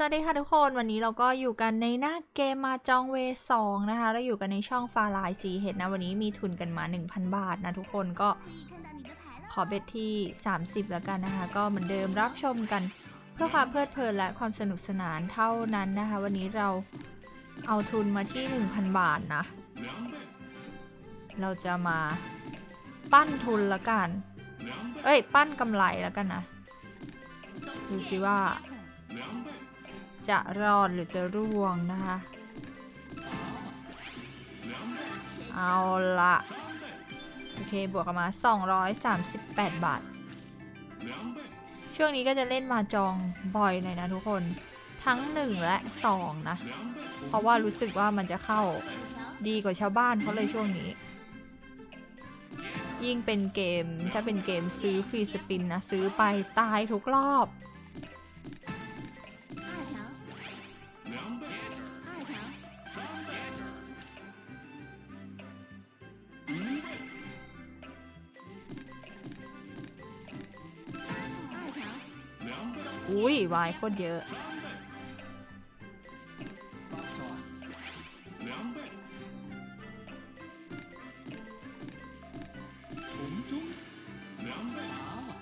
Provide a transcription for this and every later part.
สวัสดีค่ะทุกคนวันนี้เราก็อยู่กันในหน้าเกมมาจองเวสองนะคะแล้วอยู่กันในช่องฟาลายซีเห็ดนะวันนี้มีทุนกันมา 1,000 บาทนะทุกคนก็ขอเบ็ดที่ 30 แล้วกันนะคะ ก็เหมือนเดิมรับชมกัน เพื่อความเพลิดเพลินและความสนุกสนานเท่านั้นนะคะ วันนี้เราเอาทุนมาที่ 1,000 บาทนะ เราจะมาปั้นทุนละกัน เอ้ย ปั้นกำไรแล้วกันนะดูสิว่า จะรอดหรือจะร่วงนะคะ เอาละโอเค บวกกันมา 238 บาท ช่วงนี้ก็จะเล่นมาจองบ่อยเลยนะทุกคน ทั้ง 1 และ 2 นะ เพราะว่ารู้สึกว่ามันจะเข้าดีกว่าชาวบ้านเขาเลยช่วงนี้ ยิ่งเป็นเกมถ้าเป็นเกมซื้อฟรีสปินนะ ซื้อไปตายทุกรอบ อุ้ยวายโคตรเยอะ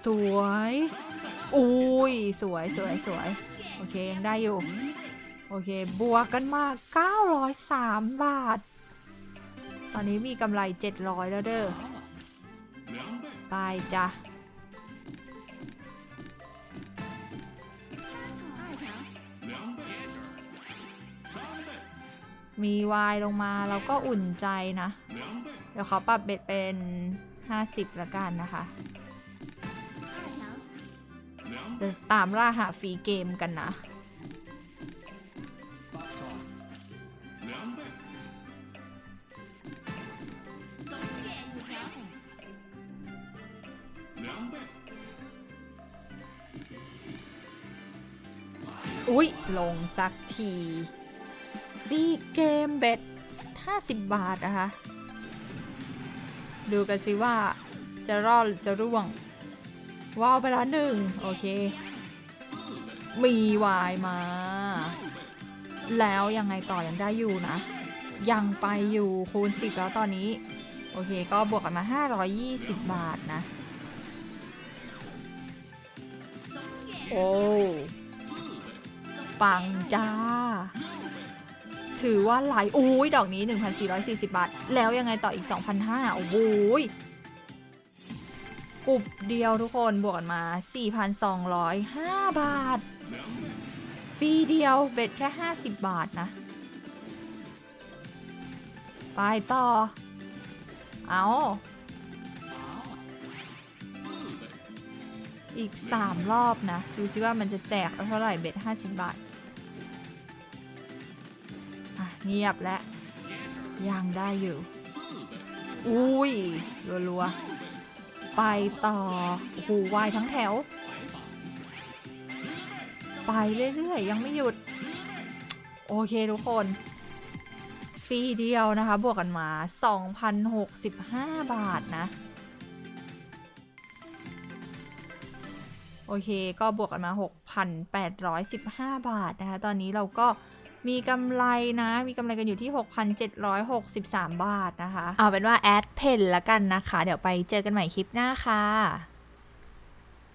สวย อุ้ย สวยสวยสวย โอเคยังได้อยู่ โอเค บวกกันมา 903 บาท ตอนนี้มีกำไร 700 แล้วเด้อ ไปจ้ะ มีวายลงมาเราก็อุ่นใจนะ เดี๋ยวเขาปรับเบ็ดเป็น 50ละกันนะคะเดี๋ยวตามล่าหาฟรีเกมกันนะ อุ๊ย ลงสักที ดีเกมเบ็ด 50 บาทนะคะ ดูกันสิว่าจะรอดหรือจะร่วง ว้าวไปล้วหนึ่ง โอเค มีวายมา แล้วยังไงต่อยังได้อยู่นะ ยังไปอยู่คูณ10 แล้วตอนนี้ โอเคก็บวกกันมา 520 บาทนะ โอ้ ปังจ้า ถือว่าไหลอุ้ยดอกนี้ 1,440 บาท แล้วยังไงต่ออีก 2,500โอ้โหยกรุบเดียวทุกคนบวกกันมา 4,205 บาท ฟรีเดียวเบ็ดแค่ 50 บาทนะ ไปต่อ เอา อีก 3 รอบนะ ดูซิว่ามันจะแจกเท่าไหร่เบ็ด50 บาท อะ เงียบและยังได้อยู่ อุ้ยรัวๆ ไปต่อ โอ้โหวายทั้งแถว ไปเรื่อยๆ ยังไม่หยุด โอเคทุกคน ฟรีเดียวนะคะ บวกกันมา 2,065 บาทนะ โอเค ก็บวกกันมา 6,815 บาทนะคะ ตอนนี้เราก็มีกำไรนะ มีกำไรกันอยู่ที่ 6,763 บาทนะคะ เอาเป็นว่าแอดเพนละกันนะคะ เดี๋ยวไปเจอกันใหม่คลิปหน้าค่ะ